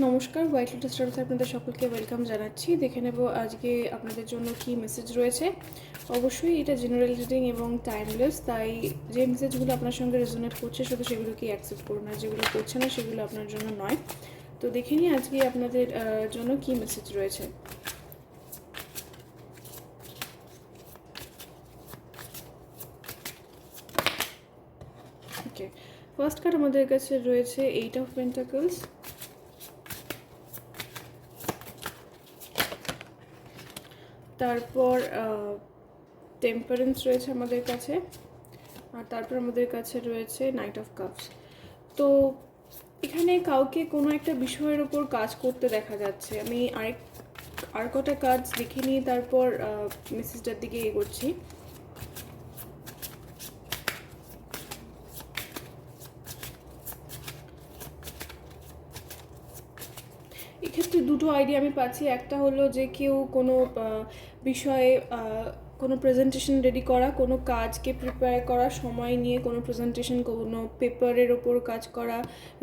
নমস্কার white litre স্টারসে আপনাদের সকলকে ওয়েলকাম জানাচ্ছি। দেখে নেব আজকে আপনাদের জন্য কি মেসেজ রয়েছে। অবশ্যই এটা জেনারেল রিডিং এবং টাইমলেস তাই যে মেসেজগুলো আপনার সঙ্গে রেজোনেট করছে, শুধু সেগুলোকে অ্যাকসেপ্ট করুন আর যেগুলো করছে না, সেগুলো আপনার জন্য নয়। তো দেখে নিই আজকে আপনাদের জন্য কি মেসেজ রয়েছে। ওকে ফার্স্ট কার্ড আমাদের কাছে রয়েছে এইট অফ পেন্টাকলস তারপর টেম্পারেন্স রয়েছে আমাদের কাছে, আর তারপর আমাদের কাছে রয়েছে নাইট অফ কাপস তো এখানে কাউকে কোনো একটা বিষয়ের ওপর কাজ করতে দেখা যাচ্ছে। আমি আরেক, আর কটা কাজ দেখে নিয়ে তারপর মেসেজটার দিকে এগোচ্ছি। এক্ষেত্রে দুটো আইডিয়া আমি পাচ্ছি। একটা হলো যে কেউ কোনো বিষয়ে কোনো প্রেজেন্টেশন রেডি করা, কোনো কাজকে প্রিপেয়ার করা, সময় নিয়ে কোনো প্রেজেন্টেশন কোনো পেপারের ওপর কাজ করা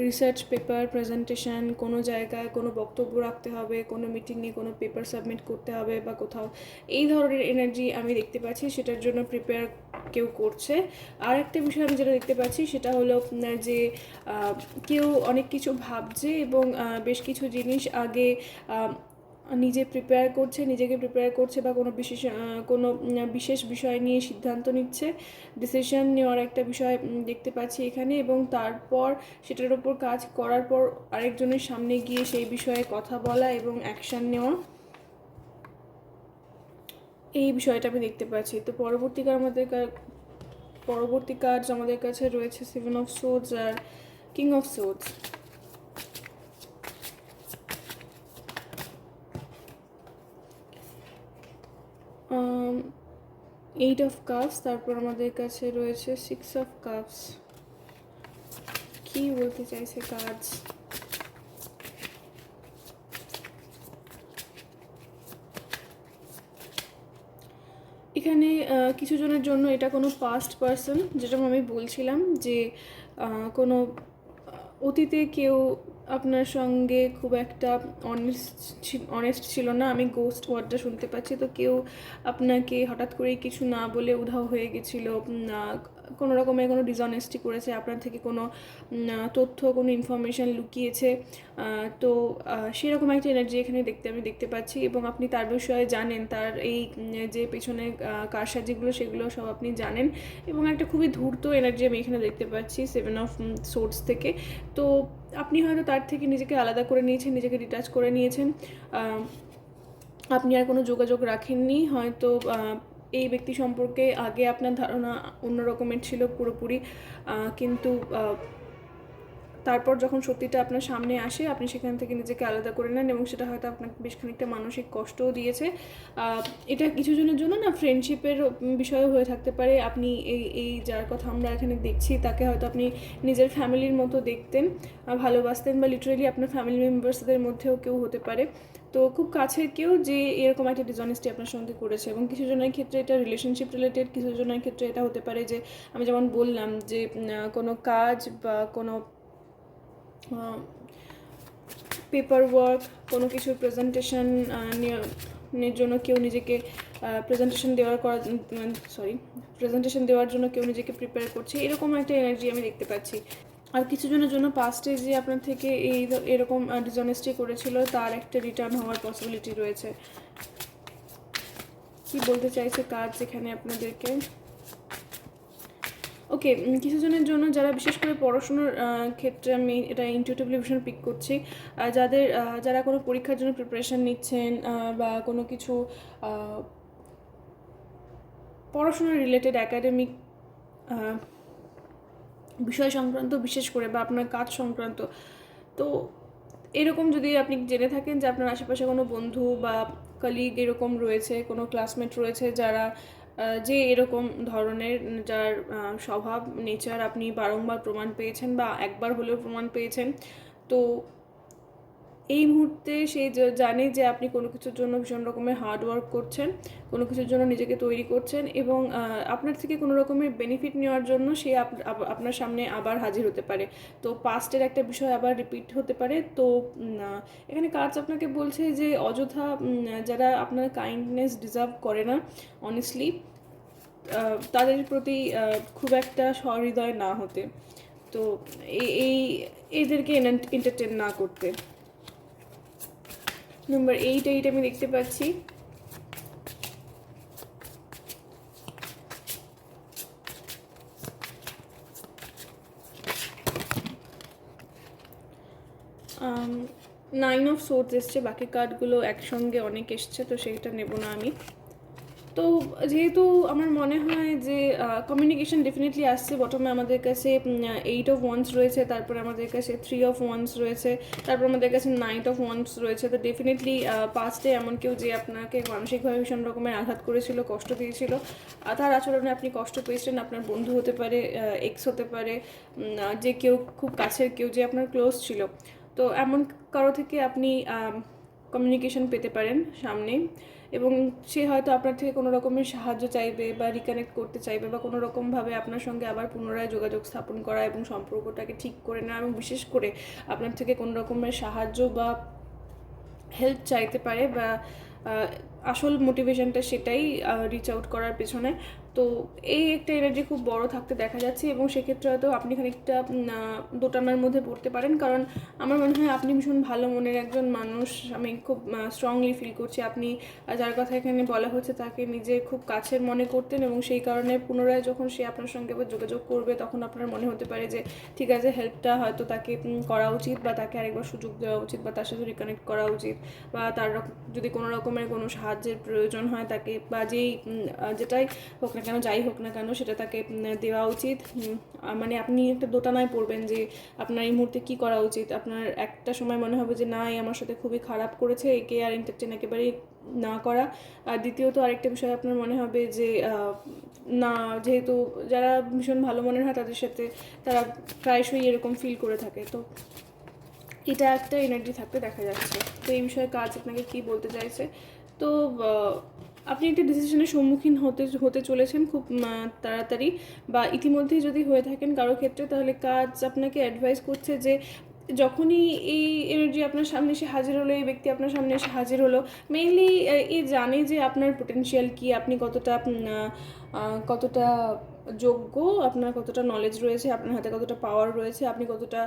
রিসার্চ পেপার প্রেজেন্টেশন কোনো জায়গায় কোনো বক্তব্য রাখতে হবে, কোনো মিটিংয়ে কোনো পেপার সাবমিট করতে হবে বা কোথাও, এই ধরনের এনার্জি আমি দেখতে পাচ্ছি, সেটার জন্য প্রিপেয়ার কেউ করছে। আর একটা বিষয় আমি যেটা দেখতে পাচ্ছি, সেটা হলো যে কেউ অনেক কিছু ভাবছে এবং বেশ কিছু জিনিস আগে নিজে প্রিপেয়ার করছে, নিজেকে প্রিপেয়ার করছে বা কোনো বিশেষ কোনো বিশেষ বিষয় নিয়ে সিদ্ধান্ত নিচ্ছে। ডিসিশন নেওয়ার একটা বিষয় দেখতে পাচ্ছি এখানে এবং তারপর সেটার উপর কাজ করার পর আরেকজনের সামনে গিয়ে সেই বিষয়ে কথা বলা এবং অ্যাকশান নেওয়া। এই বিষয়টা আমি দেখতে পাচ্ছি। তো পরবর্তীকার আমাদের পরবর্তী কাজ আমাদের কাছে রয়েছে seven of swords R king of swords eight of cups তারপর আমাদের কাছে রয়েছে সিক্স অফ কাপস কি বলতে চাইছে কাজ এখানে কিছু জনের জন্য এটা কোনো পাস্ট পার্সন যেটা আমি বলছিলাম যে কোনো অতীতে কেউ আপনার সঙ্গে খুব একটা অনেস্ট অনেস্ট ছিল না। আমি গোস্ট ওয়ার্ডটা শুনতে পাচ্ছি। তো কেউ আপনাকে হঠাৎ করেই কিছু না বলে উধাও হয়ে গেছিল কোনো রকমের কোনো ডিসঅনেস্টি করেছে, আপনার থেকে কোনো তথ্য, কোনো ইনফরমেশান লুকিয়েছে তো সেরকম একটা এনার্জি এখানে দেখতে আমি দেখতে পাচ্ছি এবং আপনি তার বিষয়ে জানেন, তার এই যে পেছনে কারসাজিগুলো সেগুলো সব আপনি জানেন এবং একটা খুবই ধূর্ত এনার্জি আমি এখানে দেখতে পাচ্ছি সেভেন অফ সোর্স থেকে। তো আপনি হয়তো তার থেকে নিজেকে আলাদা করে নিয়েছেন, নিজেকে ডিটাচ করে নিয়েছেন আপনি আর কোনো যোগাযোগ রাখেননি, হয়তো এই ব্যক্তি সম্পর্কে আগে আপনার ধারণা অন্য রকমের ছিল পুরোপুরি কিন্তু তারপর যখন সত্যিটা আপনার সামনে আসে, আপনি সেখান থেকে নিজেকে আলাদা করে নেন এবং সেটা হয়তো আপনাকে বেশ খানিকটা মানসিক কষ্টও দিয়েছে। এটা কিছু জনের জন্য না ফ্রেন্ডশিপের বিষয়ও হয়ে থাকতে পারে। আপনি এই এই যার কথা আমরা এখানে দেখছি, তাকে হয়তো আপনি নিজের ফ্যামিলির মতো দেখতেন ভালোবাসতেন বা লিটারেলি আপনার ফ্যামিলি মেম্বার্সদের মধ্যেও কেউ হতে পারে। তো খুব কাছের কেউ যে এরকম একটা ডিসঅনেস্টি আপনার সঙ্গে করেছে এবং কিছু জনের ক্ষেত্রে এটা রিলেশনশিপ রিলেটেড কিছু জনের ক্ষেত্রে এটা হতে পারে যে আমি যেমন বললাম যে কোনো কাজ বা কোনো পেপার ওয়ার্ক কোনো কিছুর প্রেজেন্টেশন এর জন্য কেউ নিজেকে প্রেজেন্টেশন দেওয়ার করা সরি প্রেজেন্টেশন দেওয়ার জন্য কেউ নিজেকে প্রিপেয়ার করছে, এরকম একটা এনার্জি আমি দেখতে পাচ্ছি। আর কিছু জনের জন্য পাস্টে যে আপনার থেকে এই এরকম ডিসঅনেস্টি করেছিল তার একটা রিটার্ন হওয়ার পসিবিলিটি রয়েছে। কি বলতে চাইছে কাজ এখানে আপনাদেরকে? ওকে কিছু জনের জন্য যারা বিশেষ করে পড়াশোনার ক্ষেত্রে আমি এটা ইনটিউটিভলি ভীষণ পিক করছি যাদের যারা কোনো পরীক্ষার জন্য প্রিপারেশন নিচ্ছেন বা কোনো কিছু আহ, পড়াশোনা রিলেটেড একাডেমিক বিষয় সংক্রান্ত, বিশেষ করে বা আপনার কাজ সংক্রান্ত। তো এরকম যদি আপনি জেনে থাকেন যে আপনার আশেপাশে কোনো বন্ধু বা কলিগ এরকম রয়েছে, কোনো ক্লাসমেট রয়েছে যারা যে এরকম ধরনের যার স্বভাব নেচার আপনি বারংবার প্রমাণ পেয়েছেন বা একবার হলেও প্রমাণ পেয়েছেন, তো এই মুহূর্তে সে জানে যে আপনি কোনো কিছুর জন্য ভীষণ রকমের হার্ড ওয়ার্ক করছেন, কোনো কিছুর জন্য নিজেকে তৈরি করছেন এবং আপনার থেকে কোনো রকমের বেনিফিট নেওয়ার জন্য সে আপ- আপ- আপনার সামনে আবার হাজির হতে পারে। তো পাস্টের একটা বিষয় আবার রিপিট হতে পারে। তো এখানে কাজ আপনাকে বলছে যে অযথা যারা আপনার কাইন্ডনেস ডিজার্ভ করে না অনেস্টলি তাদের প্রতি খুব একটা সহৃদয় না হতে। তো এই- এদেরকে এন্টারটেন না করতে। নাম্বার এইট এইট আমি দেখতে পাচ্ছি। নাইন অফ সোর্স এসছে, বাকি কার্ডগুলো একসঙ্গে অনেক এসছে, তো সেইটা নেব না আমি। তো যেহেতু আমার মনে হয় যে কমিউনিকেশন ডেফিনেটলি আসছে প্রথমে আমাদের কাছে এইট অফ ওয়ান্স রয়েছে, তারপরে আমাদের কাছে থ্রি অফ ওয়ান্স রয়েছে, তারপর আমাদের কাছে নাইট অফ ওয়ান্স রয়েছে, তো ডেফিনেটলি পাস্টে এমন কেউ যে আপনাকে মানসিকভাবে ভীষণ রকমের আঘাত করেছিল, কষ্ট দিয়েছিল তার আচরণে আপনি কষ্ট পেয়েছেন, আপনার বন্ধু হতে পারে এক্স হতে পারে যে কেউ খুব কাছের কেউ যে আপনার ক্লোজ ছিল, তো এমন কারও থেকে আপনি কমিউনিকেশন পেতে পারেন সামনে এবং সে হয়তো আপনার থেকে কোনো রকমের সাহায্য চাইবে বা রিকানেক্ট করতে চাইবে বা কোনো রকমভাবে আপনার সঙ্গে আবার পুনরায় যোগাযোগ স্থাপন করা এবং সম্পর্কটাকে ঠিক করে নেওয়া এবং বিশেষ করে আপনার থেকে কোনো রকমের সাহায্য বা হেল্প চাইতে পারে বা আসল মোটিভেশনটা সেটাই রিচ আউট করার পেছনে। তো এই একটা এনার্জি খুব বড় থাকতে দেখা যাচ্ছে এবং সেক্ষেত্রে হয়তো আপনি খানিকটা দোটানার মধ্যে পড়তে পারেন। কারণ আমার মনে হয় আপনি ভীষণ ভালো মনের একজন মানুষ। আমি খুব স্ট্রংলি ফিল করছি। আপনি যার কথা এখানে বলা হচ্ছে তাকে নিজে খুব কাছের মনে করতেন এবং সেই কারণে পুনরায় যখন সে আপনার সঙ্গে আবার যোগাযোগ করবে, তখন আপনার মনে হতে পারে যে, ঠিক আছে হেল্পটা হয়তো তাকে করা উচিত বা তাকে আরেকবার সুযোগ দেওয়া উচিত বা তার সাথে রিকানেক্ট করা উচিত বা তার যদি কোনো রকমের কোনো সাহায্যের প্রয়োজন হয় তাকে বা যেই যেটাই হোক না কেন, যাই হোক না কেন, সেটা তাকে দেওয়া উচিত। মানে আপনি একটা দোটানায় পড়বেন যে আপনার এই মুহূর্তে কী করা উচিত। আপনার একটা সময় মনে হবে যে, না এই আমার সাথে খুবই খারাপ করেছে, একে আর এন্টারটেন একেবারেই না করা। আর দ্বিতীয়ত আরেকটা বিষয় আপনার মনে হবে যে না, যেহেতু যারা ভীষণ ভালো মনের হয় তাদের সাথে তারা প্রায়শই এরকম ফিল করে থাকে। তো এটা একটা এনার্জি থাকতে দেখা যাচ্ছে। তো এই বিষয়ে কাজ আপনাকে কি বলতে চাইছে? তো আপনি একটি ডিসিশনের সম্মুখীন হতে হতে চলেছেন খুব তাড়াতাড়ি বা ইতিমধ্যেই যদি হয়ে থাকেন কারও ক্ষেত্রে, তাহলে কাজ আপনাকে অ্যাডভাইস করছে যে যখনই এই এনার্জি আপনার সামনে এসে হাজির হলো, এই ব্যক্তি আপনার সামনে এসে হাজির হলো মেইনলি এ জানে যে আপনার পোটেনশিয়াল কি, আপনি কতটা কতটা যোগ্য, আপনার কতটা নলেজ রয়েছে, আপনার হাতে কতটা পাওয়ার রয়েছে, আপনি কতটা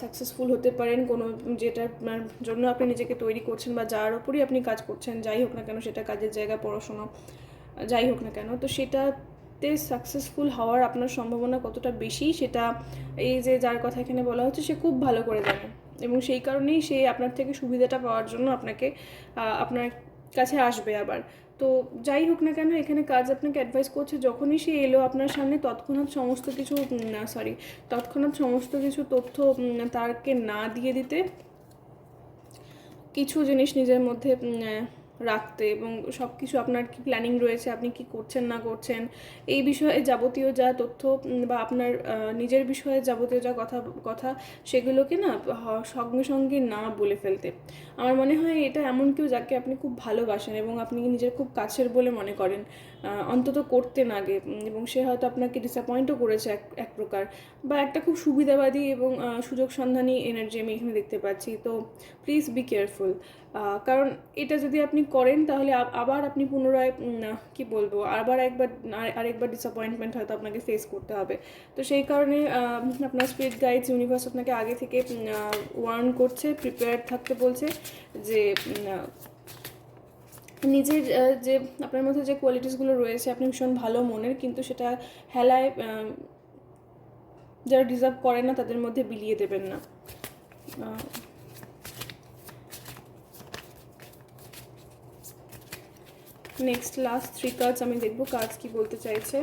সাকসেসফুল হতে পারেন, কোনো যেটার, আপনার জন্য আপনি নিজেকে তৈরি করছেন বা যার ওপরই আপনি কাজ করছেন, যাই হোক না কেন সেটা কাজের জায়গা, পড়াশোনা, যাই হোক না কেন। তো সেটাতে সাকসেসফুল হওয়ার আপনার সম্ভাবনা কতটা বেশি সেটা এই যে যার কথা এখানে বলা হচ্ছে, সে খুব ভালো করে জানে। এবং সেই কারণেই সে আপনার থেকে সুবিধাটা পাওয়ার জন্য আপনাকে আপনার কাছে আসবে আবার। তো যাই হোক না কেন, এখানে কাজ আপনাকে অ্যাডভাইস করছে, যখনই সে এলো আপনার সামনে, তৎক্ষণাৎ সমস্ত কিছু সরি তৎক্ষণাৎ সমস্ত কিছু তথ্য তারকে না দিয়ে দিতে, কিছু জিনিস নিজের মধ্যে রাখতে এবং সব কিছু আপনার কি প্ল্যানিং রয়েছে, আপনি কি করছেন, না করছেন, এই বিষয়ে যাবতীয় যা তথ্য বা আপনার নিজের বিষয়ে যাবতীয় যা কথা কথা সেগুলোকে না সঙ্গে সঙ্গে না বলে ফেলতে। আমার মনে হয় এটা এমন কেউ যাকে আপনি খুব ভালোবাসেন এবং আপনি নিজের খুব কাছের বলে মনে করেন। অন্তত করতেন আগে এবং সে হয়তো আপনাকে ডিসঅ্যাপয়েন্টও করেছে এক এক প্রকার। বা একটা খুব সুবিধাবাদী এবং সুযোগ সন্ধানী এনার্জি আমি এখানে দেখতে পাচ্ছি। তো প্লিজ বি কেয়ারফুল কারণ এটা যদি আপনি করেন তাহলে আবার আপনি পুনরায় কি বলব, আবার একবার, আর- আরেকবার ডিসঅ্যাপয়েন্টমেন্ট হয়তো আপনাকে ফেস করতে হবে। তো সেই কারণে আপনার স্পিড গাইডস ইউনিভার্স আপনাকে আগে থেকে ওয়ার্ন করছে প্রিপেয়ার থাকতে বলছে যে নিজের যে, আপনার মধ্যে যে কোয়ালিটিসগুলো রয়েছে, আপনি ভীষণ ভালো মনের, কিন্তু সেটা হেলায় যারা ডিজার্ভ করে না, তাদের মধ্যে বিলিয়ে দেবেন না। নেক্সট লাস্ট থ্রি কার্ডস আমি দেখব কার্ডস কি বলতে চাইছে।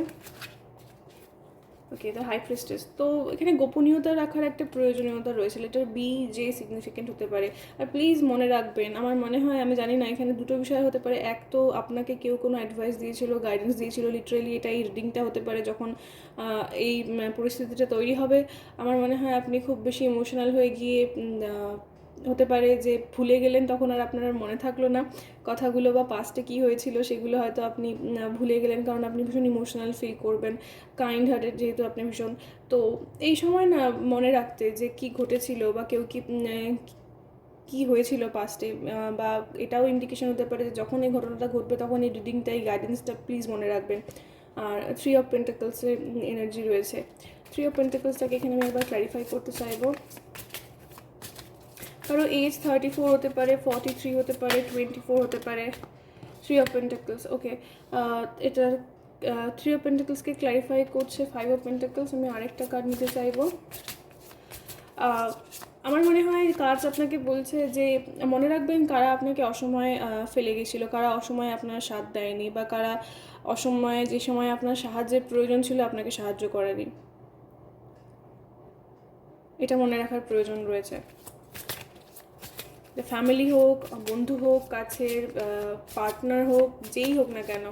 ওকে দ্য হাই প্রিস্টেস তো এখানে গোপনীয়তা রাখার একটা প্রয়োজনীয়তা রয়েছে। লেটার বি যে সিগনিফিকেন্ট হতে পারে। আর প্লিজ মনে রাখবেন, আমার মনে হয়, আমি জানি না, এখানে দুটো বিষয় হতে পারে। এক তো আপনাকে কেউ কোনো অ্যাডভাইস দিয়েছিল গাইডেন্স দিয়েছিল লিটারেলি এটা এই রিডিংটা হতে পারে যখন এই পরিস্থিতিটা তৈরি হবে। আমার মনে হয়, আপনি খুব বেশি ইমোশনাল হয়ে গিয়ে হতে পারে যে ভুলে গেলেন তখন আর আপনার মনে থাকল না কথাগুলো বা পাস্টে কী হয়েছিল সেগুলো হয়তো আপনি ভুলে গেলেন কারণ আপনি ভীষণ ইমোশনাল ফিল করবেন কাইন্ড হার্টেড যেহেতু আপনি ভীষণ। তো এই সময় না মনে রাখতে যে কি ঘটেছিল বা কেউ কি কি হয়েছিল পাস্টে বা এটাও ইন্ডিকেশন হতে পারে যে যখন এই ঘটনাটা ঘটবে তখন এই রিডিংটা এই গাইডেন্সটা প্লিজ মনে রাখবেন। আর থ্রি অফ পেন্টাকলসের এনার্জি রয়েছে। থ্রি অফ পেন্টাকলসটাকে এখানে আমি একবার ক্ল্যারিফাই করতে চাইব। কারও এজ থার্টি ফোর হতে পারে ফর্টি থ্রি হতে পারে টোয়েন্টি ফোর হতে পারে থ্রি অফ পেন্টাকলস ওকে এটা থ্রি অফ পেন্টাকলসকে ক্ল্যারিফাই করছে ফাইভ অফ পেন্টাকলস আমি আরেকটা কার্ড নিতে চাইব। আমার মনে হয় কাজ আপনাকে বলছে যে, মনে রাখবেন কারা আপনাকে অসময়ে ফেলে গেছিল, কারা অসময়ে আপনার সাথ দেয়নি বা কারা অসময়ে যে সময় আপনার সাহায্যের প্রয়োজন ছিল আপনাকে সাহায্য করেনি। এটা মনে রাখার প্রয়োজন রয়েছে। ফ্যামিলি হোক, বন্ধু হোক, কাছের পার্টনার হোক, যেই হোক না কেন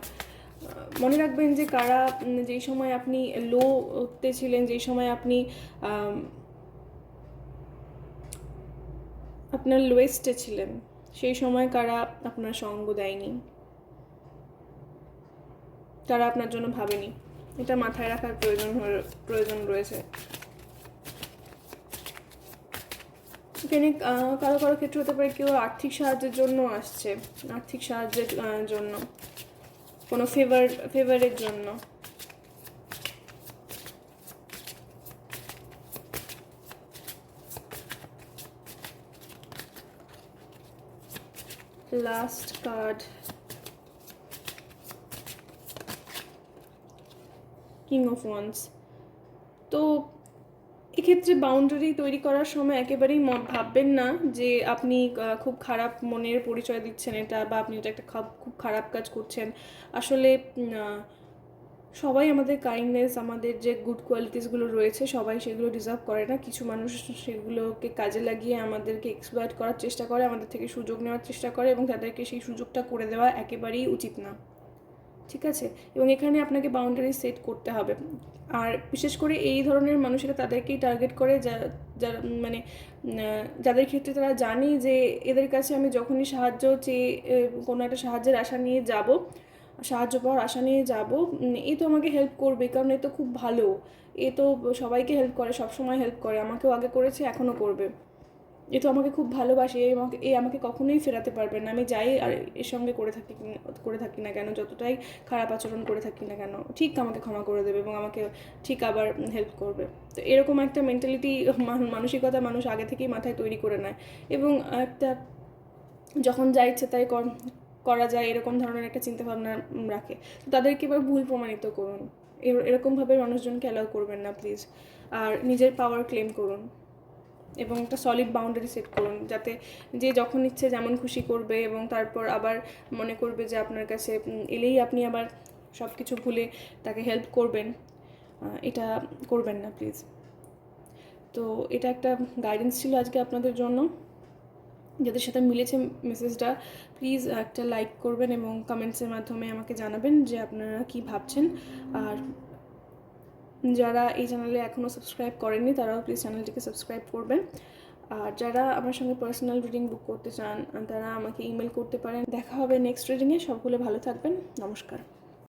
মনে রাখবেন যে কারা যেই সময় আপনি লোতে ছিলেন, যেই সময় আপনি আপনার লোয়েস্টে ছিলেন, সেই সময় কারা আপনার সঙ্গ দেয়নি। তারা আপনার জন্য ভাবেনি। এটা মাথায় রাখার প্রয়োজন প্রয়োজন রয়েছে। এখানে কারও কারও ক্ষেত্রে হতে পারে কেউ আর্থিক সাহায্যের জন্য আসছে, আর্থিক সাহায্যের জন্য, কোনো ফেভার ফেভারের জন্য। Last card king of wands তো এক্ষেত্রে বাউন্ডারি তৈরি করার সময় একেবারেই ভাববেন না যে আপনি খুব খারাপ মনের পরিচয় দিচ্ছেন এটা বা আপনি এটা একটা খুব খারাপ কাজ করছেন। আসলে সবাই আমাদের কাইন্ডনেস আমাদের যে গুড কোয়ালিটিসগুলো রয়েছে, সবাই সেগুলো ডিজার্ভ করে না। কিছু মানুষ সেগুলোকে কাজে লাগিয়ে আমাদেরকে এক্সপ্লয়েট করার চেষ্টা করে, আমাদের থেকে সুযোগ নেওয়ার চেষ্টা করে এবং তাদেরকে সেই সুযোগটা করে দেওয়া একেবারেই উচিত না। ঠিক আছে? এবং এখানে আপনাকে বাউন্ডারি সেট করতে হবে। আর বিশেষ করে এই ধরনের মানুষেরা তাদেরকেই টার্গেট করে যা, যারা মানে যাদের ক্ষেত্রে তারা জানে যে এদের কাছে আমি যখনই সাহায্য চেয়ে কোনো একটা সাহায্যের আশা নিয়ে যাব, সাহায্য পাওয়ার আশা নিয়ে যাব এ তো আমাকে হেল্প করবে, কারণ এ তো খুব ভালো। এ তো সবাইকে হেল্প করে, সবসময় হেল্প করে, আমাকেও আগে করেছে, এখনও করবে। এ তো আমাকে খুব ভালোবাসে, এ আমাকে এ আমাকে কখনোই ফেরাতে পারবে না। আমি যাই আর এর সঙ্গে করে থাকি করে থাকি না কেন, যতটাই খারাপ আচরণ করে থাকি না কেন, ঠিক আমাকে ক্ষমা করে দেবে এবং আমাকে ঠিক আবার হেল্প করবে। তো এরকম একটা মেন্টালিটি মানসিকতা মানুষ আগে থেকেই মাথায় তৈরি করে নেয় এবং একটা যখন যা ইচ্ছে তাই কর- যায়, এরকম ধরনের একটা চিন্তাভাবনা রাখে। তো তাদেরকে এবার ভুল প্রমাণিত করুন। এর- এরকমভাবে মানুষজনকে অ্যালাউ করবেন না প্লিজ আর নিজের পাওয়ার ক্লেম করুন। এবং একটা সলিড বাউন্ডারি সেট করুন, যাতে যে যখন ইচ্ছে যেমন খুশি করবে এবং তারপর আবার মনে করবে যে আপনার কাছে এলেই আপনি আবার সব কিছু ভুলে তাকে হেল্প করবেন। এটা করবেন না প্লিজ তো এটা একটা গাইডেন্স ছিল আজকে আপনাদের জন্য। যাদের সাথে মিলেছে মেসেজটা প্লিজ একটা লাইক করবেন এবং কমেন্টসের মাধ্যমে আমাকে জানাবেন যে আপনারা কি ভাবছেন। আর যারা এই চ্যানেলে এখনও সাবস্ক্রাইব করেননি, তারাও প্লিজ চ্যানেলটিকে সাবস্ক্রাইব করবেন। আর যারা আমার সঙ্গে পার্সোনাল রিডিং বুক করতে চান, তারা আমাকে ইমেল করতে পারেন। দেখা হবে নেক্সট রিডিংয়ে সবগুলো ভালো থাকবেন। নমস্কার।